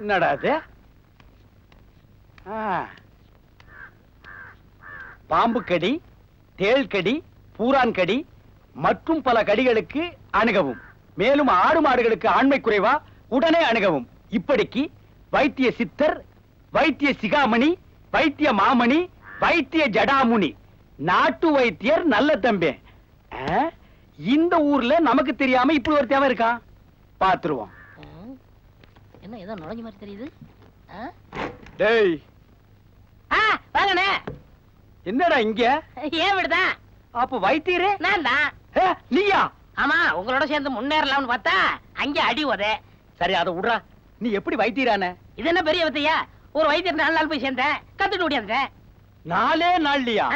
என்னடா அது? பாம்பு கடி தேள் கடி பூரான் கடி மற்றும் பல கடிகளுக்கு அணுகவும். மேலும் ஆடு மாடுகளுக்கு ஆண்மை குறைவா உடனே அணுகவும். இப்படிக்கு வைத்திய சித்தர் வைத்திய சிகாமணி வைத்திய மாமணி வைத்திய ஜடாமுனி. நாட்டு வைத்தியர் நல்ல தம்பி. இந்த ஊர்ல நமக்கு தெரியாம இப்படி ஒரு தேவை இருக்கான். பாத்துருவோம். என்ன ஏதோ நுழைஞ்ச மாதிரி தெரியுது? டேய். ஆ, வாங்கண்ணே. என்னடா இங்க? ஏன் விடுதான் அப்ப வைத்தியரே. நான் தான். நீயா? ஆமா உங்களோட சேர்ந்து முன்னேறலாம்னு பார்த்தா அங்க அடி உத. சரி அதை விடுறா. நீ எப்படி வைத்தியரான? இது என்ன பெரிய வித்தையா? ஒரு வைத்தியர் நாலு நாள் போய் சேர்ந்தேன். கத்துட்டு ஓடியாந்தேன் நாலே நாள்லயா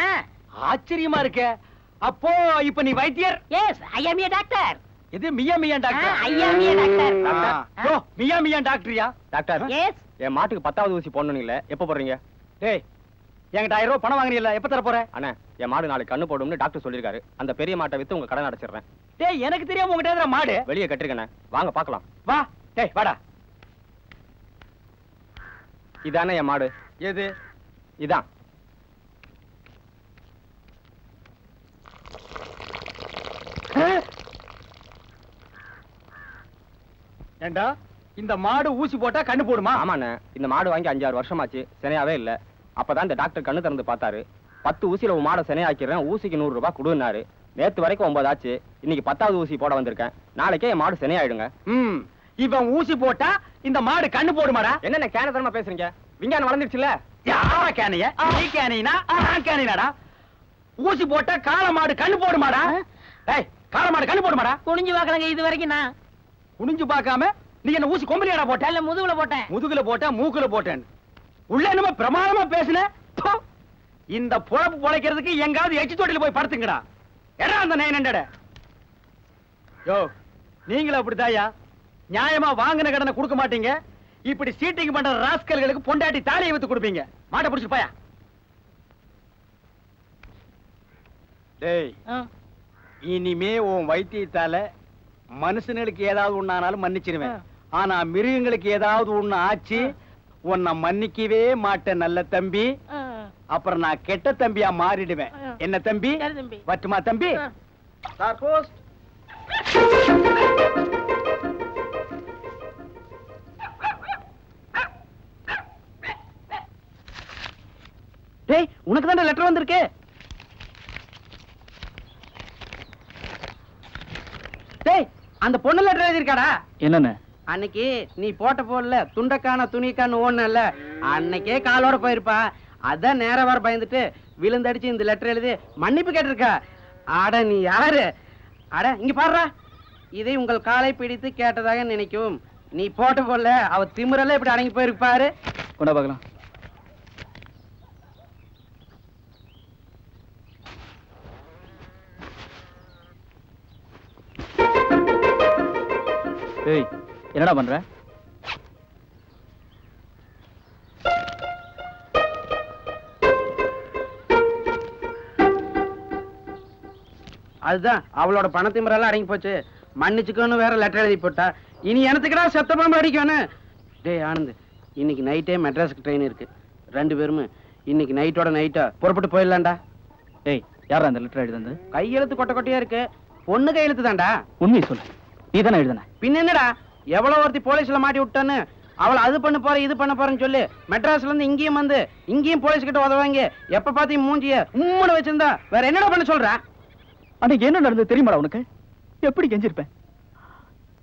ஆச்சரியமா இருக்க. அப்போ இப்ப நீ வைத்தியர்? எஸ் ஐ ஏ டாக்டர் இது மியா மியா doctor. I am a doctor. ஆ. ஓ, மியா மியா டாக்டரியா? டாக்டர். எஸ். என் மாட்டுக்கு பத்தாவது ஊசி போடணுங்களே எப்போ போடுறீங்க? டேய் என்கிட்ட ஆயிரம் ரூபாய் பணம் வாங்குறீல்ல எப்ப தர போற? அண்ணா என் மாடு நாளைக்கு கண்ணு போடும்னு டாக்டர் சொல்லியிருக்காரு அந்த பெரிய மாட்டை வித்து உங்க கடன் அடைச்சிடுறேன். டேய் எனக்கு தெரியாம உங்ககிட்ட மாடு? வெளியே கட்டிருக்கண்ணே வாங்க பார்க்கலாம். வா டேய் வாடா. இதானே என் மாடு. எது? இதான். ஏண்டா இந்த மாடு ஊசி போட்டா கண்ணு போடுமா? ஆமாண்ணே இந்த மாடு வாங்கி அஞ்சாறு வருஷமாச்சு சினையாவே இல்ல. அப்பதான் இந்த டாக்டர் கண்ணு திறந்து பார்த்தாரு. பத்து ஊசியில உன் மாடை சினையாக்கிறேன் ஊசிக்கு நூறு ரூபாய் கொடுன்னாரு. நேத்து வரைக்கும் ஒன்பது ஆச்சு இன்னைக்கு பத்தாவது ஊசி போட வந்திருக்கேன். நாளைக்கே என் மாடு சினையாயிடுங்க. ம் இவன் ஊசி போட்டா இந்த மாடு கண்ணு போடுமாடா? என்னென்ன கேனதனமா பேசுறீங்க? விஞ்ஞானம் வளர்ந்துருச்சுல்ல? யாரா கேனிய? நீ கேனினா நான் கேனினாடா? ஊசி போட்டா காளை மாடு கண்ணு போடுமாடா? டேய் காளை மாடு கண்ணு போடுமாடா? குனிஞ்சு பார்க்கலங்க இது வரைக்கும் நான். குனிஞ்சு பார்க்காம நீ என்ன ஊசி கொம்பலியாடா போட்ட? இல்ல முதுகுல போட்டேன். முதுகுல போட்ட மூக்குல போட்டேன். உள்ள என்னமோ பிரமாதமா பேசுன. இந்த பொழப்பு பொழைக்கிறதுக்கு எங்காவது எச்சி தொட்டில போய் படுத்துங்கடா. எடா அந்த நயனண்டட யோ நீங்களும் அப்படித்தாயா நியாயமா வாங்கின கடனை கொடுக்க மாட்டீங்க. இப்படி சீட்டிங் பண்ற ராஸ்கல்களுக்கு பொண்டாட்டி தாலியை வித்து கொடுப்பீங்க. மாட்டை பிடிச்சிட்டு போயா? டேய். இனிமே உன் வைத்தியத்தால மனுஷனுக்கு ஏதாவது ஒண்ணானாலும் மன்னிச்சிருவேன். ஆனா மிருகங்களுக்கு ஏதாவது ஒண்ணு ஆச்சு உன்னை மன்னிக்கவே மாட்டேன் நல்ல தம்பி. அப்புறம் நான் கெட்ட தம்பியா மாறிடுவேன். என்ன தம்பி. வட்டுமா தம்பி? உனக்கு தான் லெட்டர் வந்திருக்கு டேய் அந்த பொண்ணு லெட்டர் எழுதிருக்காடா என்னன்னு? அன்னைக்கு நீ போட்ட போடல துண்டக்கான துணிக்கான்னு ஓடனல்ல அன்னைக்கே காலோட போயிருப்பா. அதான் நேரா வர பயந்துட்டு விழுந்தடிச்சு இந்த லெட்டர் எழுதி மன்னிப்பு கேட்டிருக்கா. அட நீ யாரு? அட இங்க பாருடா. இதை உங்கள் காலை பிடித்து கேட்டதாக நினைக்கும். நீ போட்ட போடல அவ திமிரெல்லாம் இப்படி அடங்கி போயிருப்பாரு. கொண்டா பார்க்கலாம். ஏய் என்னடா பண்ற? அதுதான் அவளோட பணத்திமிரெல்லாம் அடங்கி போச்சு. மன்னிச்சுக்கோன்னு வேற லெட்டர் எழுதி போட்டா. இனி எனத்துக்குடா சத்தமா அடிக்கணும் டேய் ஆனந்த் இன்னைக்கு நைட்டே மெட்ராஸுக்கு ட்ரெயின் இருக்கு. ரெண்டு பேருமே இன்னைக்கு நைட்டோட நைட்டா புறப்பட்டு போயிடலாம்டா. ஏய் யாரா அந்த லெட்டர் எழுதுனது? கையெழுத்து கொட்டை கொட்டையா இருக்கு. பொண்ணு கையெழுத்து தான்டா உண்மையை சொல்லு. நீ தானே எழுதுன? பின்ன என்னடா? எவ்வளவு ஒருத்தி போலீஸ்ல மாட்டி விட்டான்னு? அவளை அது பண்ண போற இது பண்ண போறேன்னு சொல்லி. மெட்ராஸ்ல இருந்து இங்கேயும் வந்து இங்கேயும் போலீஸ் கிட்ட உதவாங்க. எப்ப பாத்தி மூஞ்சிய உம்முன்னு வச்சிருந்தா வேற என்னடா பண்ண சொல்ற? அன்னைக்கு என்ன நடந்தது தெரியுமாடா உனக்கு? எப்படி கெஞ்சிருப்பேன்?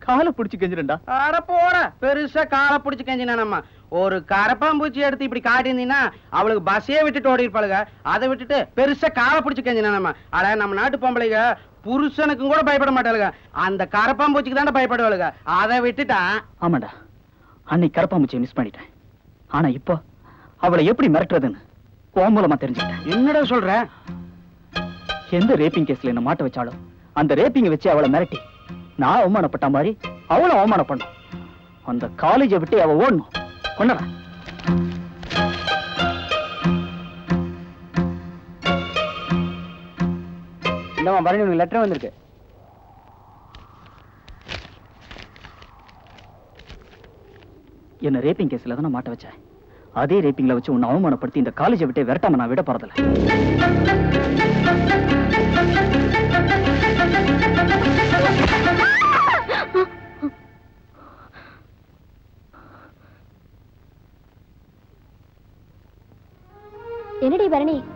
காலை பிடிச்சு கெஞ்சிரண்டா அட போட. பெருசா காலை பிடிச்சு கஞ்சினானம்மா. ஒரு கரப்பாம்பூச்சி எடுத்து இப்படி காட்டியிருந்தீங்கன்னா அவளுக்கு பஸ்ஸே விட்டுட்டு ஓடி இருப்பாளுங்க அதை விட்டுட்டு பெருசா காலை பிடிச்சு கஞ்சினானம்மா. அட நம்ம நாட்டு பொம்பளைங்க புருஷனுக்கும் கூட பயப்பட மாட்டாளுங்க. அந்த கரப்பாம்பூச்சிக்கு தானே பயப்படுவாளுங்க. அதை விட்டுட்டா ஆமாடா. அன்னைக்கு கரப்பாம்பூச்சியை மிஸ் பண்ணிட்டேன். ஆனா இப்போ அவளை எப்படி மிரட்டுறதுன்னு உன் மூலமா தெரிஞ்சுக்கிட்டேன். என்னடா சொல்ற? எந்த ரேப்பிங் கேஸ்ல என்ன மாட்ட வச்சாலும் அந்த ரேப்பிங்க வச்சு அவளை மிரட்டி நான் அவமானப்பட்ட மாதிரி அவளும் அவமானம் பண்ணும் அந்த காலேஜை விட்டு அவ ஓடணும். கொண்டடா இந்தமா பரணி உனக்கு லெட்டர் வந்திருக்கு? என்ன ரேப்பிங் கேஸ்ல தான் மாட்ட வச்சேன் அதே ரேப்பிங்ல வச்சு உன்னை அவமானப்படுத்தி இந்த காலேஜை விட்டு விரட்டாம நான் விட போறதில்ல.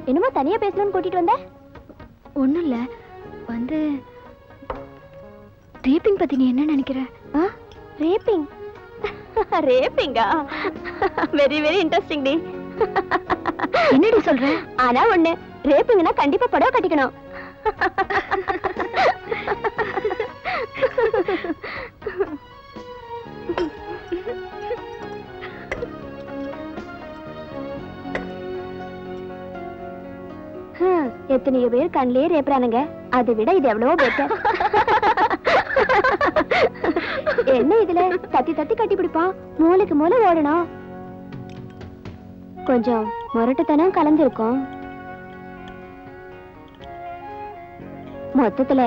என்னமோ தனியா பேசணும்னு கூட்டிட்டு வந்த? ஒண்ணும் இல்ல வந்து ரேப்பிங் பத்தி நீ என்ன நினைக்கிற? Wrapping ரேப்பிங்கா very very interesting D. என்னடி சொல்ற? ஆனா ஒண்ணு ரேப்பிங்னா கண்டிப்பா புடவை கட்டிக்கணும். எத்தனையோ பேர் கண்ணிலே ரேப்புறானுங்க. அதை விட இது எவ்வளவோ பெட்டர் என்ன இதுல? தத்தி தத்தி கட்டி பிடிப்பான். மூளைக்கு மூளை ஓடணும். கொஞ்சம் முரட்டுத்தனம் கலந்துருக்கும். மொத்தத்துல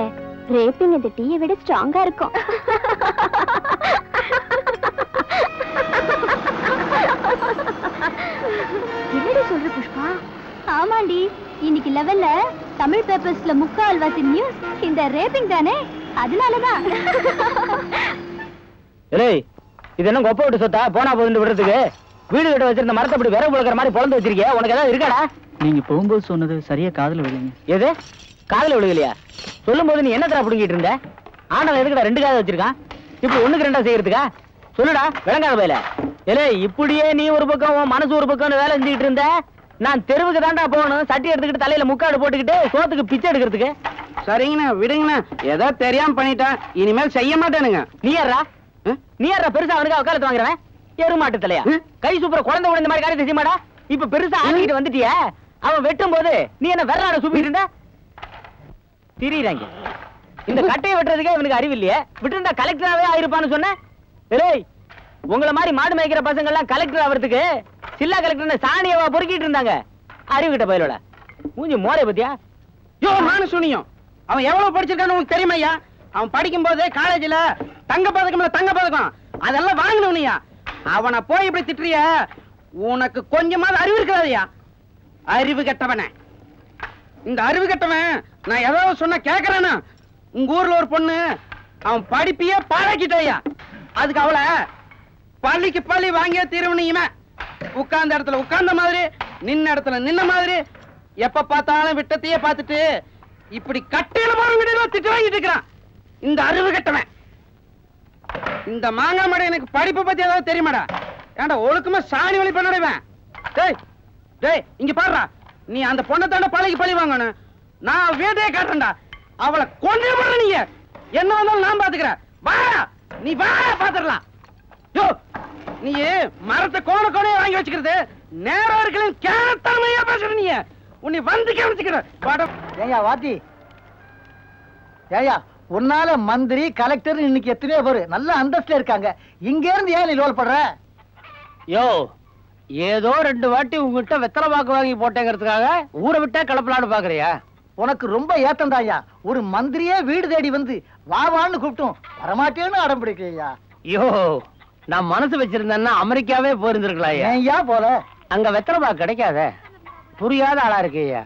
ரேப்பிங் இந்த டீயை விட ஸ்ட்ராங்கா இருக்கும். என்னடி சொல்ற புஷ்பா? ஆமாண்டி. இன்னைக்கு லெவல்ல தமிழ் பேப்பர்ஸ்ல முக்கால் வாசி நியூஸ் இந்த ரேப்பிங் தானே? அதனாலதான். ஏய் இது என்ன கொப்பை விட்டு சொத்தா? போனா போதுன்னு விடுறதுக்கு. வீடு கட்ட வச்சிருந்த மரத்தை அப்படி விறகு புழக்கிற மாதிரி பொழந்து வச்சிருக்கிய? உனக்கு ஏதாவது இருக்காடா? நீங்க போகும்போது சொன்னது சரியா காதுல விழுங்க எது? காதுல விழுகலையா? சொல்லும் போது நீ என்ன தர புடுங்கிட்டு இருந்த? ஆண்டவன் எதுக்குடா ரெண்டு காது வச்சிருக்கான்? இப்போ ஒண்ணுக்கு ரெண்டா செய்யறதுக்கா? சொல்லுடா விளங்காத பையல. ஏலே இப்படியே நீ ஒரு பக்கம் உன் மனசு ஒரு பக்கம் வேலை செஞ்சுக்கிட்டு இருந்த? நான் தெருவுக்கு தாண்டா போகணும். சட்டி எடுத்துக்கிட்டு தலையில முக்காடு போட்டுக்கிட்டு சோத்துக்கு பிச்சை எடுக்கிறதுக்கு. சரிங்கண்ணா விடுங்கண்ணா. ஏதோ தெரியாம பண்ணிட்டேன் இனிமேல் செய்ய மாட்டேனுங்க. நீ யாரா? நீ யாரா பெருசா அவனுக்கு வக்காலத்து வாங்குறவன்? எருமாட்டு தலையா. கை சூப்பர குழந்தை கூட இந்த மாதிரி காரியத்தை செய்ய மாடா இப்ப பெருசா ஆட்டிக்கிட்டு வந்துட்டிய? அவன் வெட்டும் போது நீ என்ன வெள்ளாட சூப்பிட்டு இருந்த? திரியிறாங்க. இந்த கட்டையை வெட்டுறதுக்கே இவனுக்கு அறிவு இல்லையே. விட்டுருந்தா கலெக்டராவே ஆயிருப்பான்னு சொன்ன? உங்களை மாதிரி மாடு மேய்க்கிற பசங்க எல்லாம் கலெக்டர் ஆகிறதுக்கு சில்லா கலெக்டர் சாணியவா பொறுக்கிட்டு இருந்தாங்க. அறிவு கிட்ட பயிலோட மூஞ்சி மோரை பத்தியா? யோ மான சுனியும். அவன் எவ்வளவு படிச்சிருக்கான்னு உங்களுக்கு தெரியுமா ஐயா? அவன் படிக்கும் போது காலேஜ்ல தங்க பதக்கம் இல்ல தங்க பதக்கம். அதெல்லாம் வாங்கினவனையா அவனை போய் இப்படி திட்டுறிய உனக்கு கொஞ்சமாவது அறிவு இருக்கிறாதையா அறிவு கெட்டவனே. இந்த அறிவு கெட்டவன் நான் ஏதாவது சொன்ன கேக்குறேனா? உங்க ஊர்ல ஒரு பொண்ணு அவன் படிப்பையே பாழாக்கிட்டயா அதுக்கு அவளை பள்ளிக்கு பள்ளி வாங்கிய தீர்வனியுமே உட்கார்ந்த இடத்துல உட்கார்ந்த மாதிரி நின்ன இடத்துல நின்ன மாதிரி எப்ப பார்த்தாலும் விட்டத்தையே பார்த்துட்டு இப்படி கட்டையில போறவங்க திட்டு வாங்கிட்டு இருக்கிறான். இந்த அறிவு கட்டவன். இந்த மாங்காய் மடை எனக்கு படிப்பை பத்தி ஏதாவது தெரியுமாடா? ஏன்டா ஒழுக்கமா சாணி வழி பண்ணடைவேன் டேய் டேய் இங்க பாடுறா நீ அந்த பொண்ணை தாண்ட பழகி பழி வாங்கணும். நான் வீட்டையே காட்டுறேன்டா. அவளை கொண்டே போடுற நீங்க. என்ன வந்தாலும் நான் பாத்துக்கிறேன். வா நீ வா பாத்துடலாம். யோ நீ மரத்தை கோண கோணையா வாங்கி வச்சுக்கிறது. நேரம் இருக்கல கேட்டாமையா பேசுற நீ உன்னை வந்து கவனிச்சுக்கிற படம் ஏயா வாத்தி. ஏயா உன்னால மந்திரி கலெக்டர் இன்னைக்கு எத்தனையோ பேரு நல்ல அந்தஸ்துல இருக்காங்க. இங்க இருந்து ஏன் நீ லோல் படுற? யோ ஏதோ ரெண்டு வாட்டி உங்ககிட்ட வெத்தலை பாக்கு வாங்கி போட்டேங்கிறதுக்காக ஊரை விட்டா கிளப்பலான்னு பாக்குறியா? உனக்கு ரொம்ப ஏத்தம் ஒரு மந்திரியே வீடு தேடி வந்து வா வான்னு கூப்பிட்டும். வரமாட்டேன்னு அடம் பிடிக்கிறியா யோ நான் மனசு வச்சிருந்தேன்னா அமெரிக்காவே போயிருந்திருக்கலாம் ஏன்யா போல? அங்க வெத்தலை பாக்கு கிடைக்காத. புரியாத ஆளா இருக்கேயா.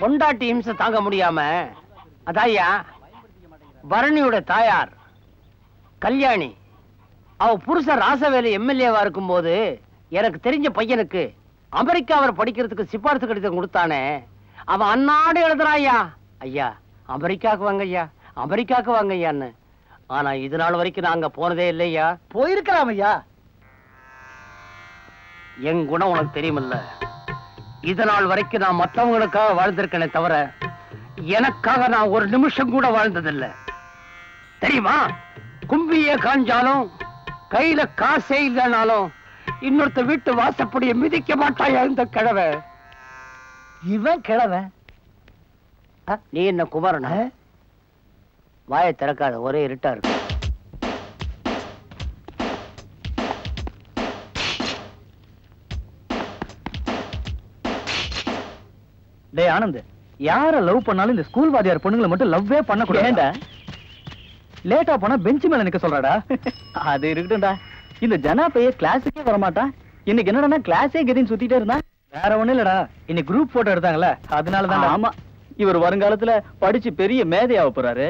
பொண்டாட்டி இம்சை தாங்க முடியாம. அதாய்யா பரணியோட தாயார் கல்யாணி அவ புருஷன் ராசவேலு எம்எல்ஏவா இருக்கும்போது எனக்கு தெரிஞ்ச பையனுக்கு அமெரிக்காவில் படிக்கிறதுக்கு சிபாரிசு கடிதம் கொடுத்தானே. அவன் அன்னாடு எழுதுறான் ஐயா ஐயா அமெரிக்காவுக்கு வாங்க ஐயா அமெரிக்காவுக்கு வாங்க ஐயான்னு ஆனா இது நாள் வரைக்கும் நாங்க போனதே இல்லையா? போயிருக்கலாம் ஐயா என் குணம் உனக்கு தெரியுமில்ல. இது நாள் வரைக்கும் நான் மற்றவங்களுக்காக வாழ்ந்திருக்கேனே தவிர எனக்காக நான் ஒரு நிமிஷம் கூட வாழ்ந்ததில்ல. தெரியுமா? கும்பியே காஞ்சாலும் கையில காசே இல்லைனாலும் இன்னொருத்த வீட்டு வாசப்படியை மிதிக்க மாட்டாயா இந்த கிழவை இவன் கிழவன்? நீ என்ன குமரனா? வாயை திறக்காத ஒரே இருட்டா இருக்கு. டேய் ஆனந்த் யார லவ் பண்ணாலும் இந்த ஸ்கூல் வாத்தியார் பொண்ணுங்களை மட்டும் லவ்வே பண்ண கூடாது லேட்டா போனா பெஞ்ச் மேல நிக்க சொல்றாடா. அது இருக்கட்டும்டா. இந்த ஜனா பைய கிளாஸுக்கே வரமாட்டான் இன்னைக்கு என்னடா கிளாஸே கதின்னு சுத்திட்டே இருந்தான் வேற ஒண்ணும் இல்லடா. இன்னைக்கு குரூப் போட்டோ எடுத்தாங்கல்ல அதனாலதான் ஆமா. இவர் வருங்காலத்துல படிச்சு பெரிய மேதையாக போறாரு.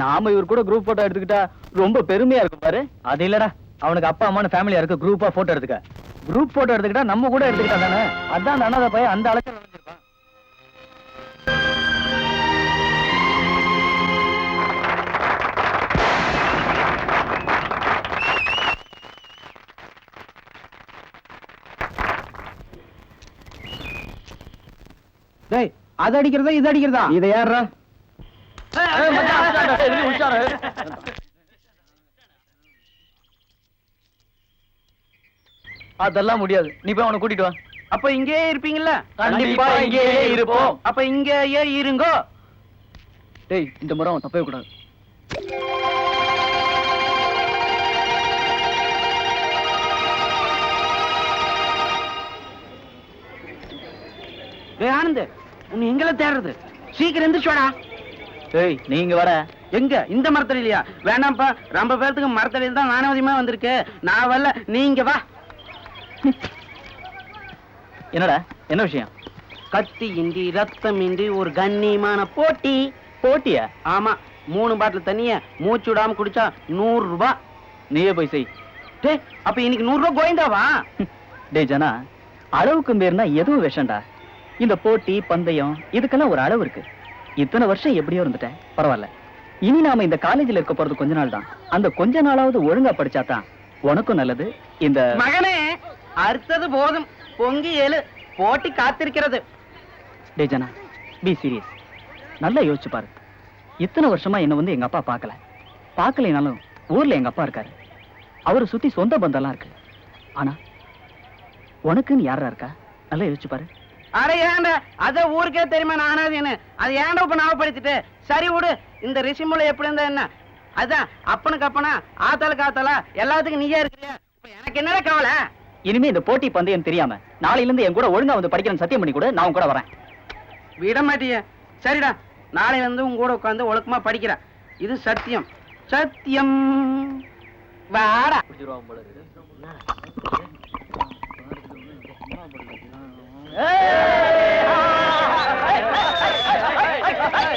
நாம இவர் கூட குரூப் போட்டோ எடுத்துக்கிட்டா ரொம்ப பெருமையா இருக்கு பாரு. அது இல்லடா. அவனுக்கு அப்பா அம்மான ஃபேமிலியா இருக்கு. குரூப்பா போட்டோ எடுத்துக்க. குரூப் போட்டோ எடுத்துக்கிட்டா நம்ம கூட எடுத்துக்கிட்டா தானே? அதான் அந்த அண்ணாத பையன் அந்த அளவுக்கு வளர்ந்துருப்பான். டேய் அது அடிக்கிறதா இது அடிக்கிறதா? இதை யாரா அதெல்லாம் முடியாது. நீ போய் அவனை கூட்டிட்டு வா. அப்ப இங்கேயே இருப்பீங்கல்ல? கண்டிப்பா இங்கேயே இருப்போம். அப்ப இங்கேயே இருங்கோ. டேய் இந்த முறை அவன் தப்பவே கூடாது. டேய் ஆனந்த் உன்னை எங்கள தேடுறது. சீக்கிரம் எந்திரிச்சோடா டேய் நீங்க வர. எங்க? இந்த மரத்தடி இல்லையா வேணாம்ப்பா. ரொம்ப பேர்த்துக்கு மரத்தடியில் தான் நானவதியமா வந்திருக்கு. நான் வரல. நீங்க வா. என்னடா? என்ன விஷயம்? கத்தி இன்றி ரத்தம் இன்றி ஒரு கண்ணியமான போட்டி. போட்டியா? ஆமா. மூணு பாட்டில் தண்ணிய மூச்சு விடாம குடிச்சா நூறு ரூபாய் நீயே போய் செய். டேய் அப்ப இன்னைக்கு நூறு ரூபாய் கோயந்தாவா? டேய் ஜனா அளவுக்கு மீறினா எதுவும் விஷம்டா. இந்த போட்டி பந்தயம் இதுக்கெல்லாம் ஒரு அளவு இருக்கு. இத்தனை வருஷம் எப்படியோ இருந்துட்டேன். பரவாயில்ல. இனி நாம இந்த காலேஜ்ல இருக்க போறது கொஞ்ச நாள் தான் அந்த கொஞ்ச நாளாவது ஒழுங்கா படிச்சா தான் உனக்கும் நல்லது. இந்த மகனே அறுத்தது போதும். பொங்கி ஏழு. போட்டி காத்திருக்கிறது. டேய் ஜனா பி சீரியஸ் நல்லா யோசிச்சு பாரு. இத்தனை வருஷமா என்ன வந்து எங்க அப்பா பார்க்கல. பார்க்கலைனாலும் ஊர்ல எங்க அப்பா இருக்காரு. அவரை சுத்தி சொந்த பந்தம்லாம் இருக்கு. ஆனா உனக்குன்னு யாரா இருக்கா? நல்லா யோசிச்சு பாரு. அட ஏன்டா அத ஊருக்கே தெரியுமா நான் அனாதைன்னு அது ஏன்டா இப்ப ஞாபகப்படுத்திட்டு சரி விடு. இந்த ரிசிமுல எப்படி இருந்தா என்ன? அதான் அப்பனுக்கு அப்பனா ஆத்தாளுக்கு ஆத்தாளா எல்லாத்துக்கும் நீயே இருக்கிறியா? இப்ப எனக்கு என்னடா கவலை? இனிமே இந்த போட்டி பந்தயம் தெரியாம நாளையில இருந்து என் கூட ஒழுங்கா வந்து படிக்கிறேன் சத்தியம் பண்ணி கூட நான் கூட வரேன். விட மாட்டியே. சரிடா நாளையில இருந்து உங்க கூட உட்காந்து ஒழுக்கமா படிக்கிற. இது சத்தியம். சத்தியம். வாடா. ஏய்!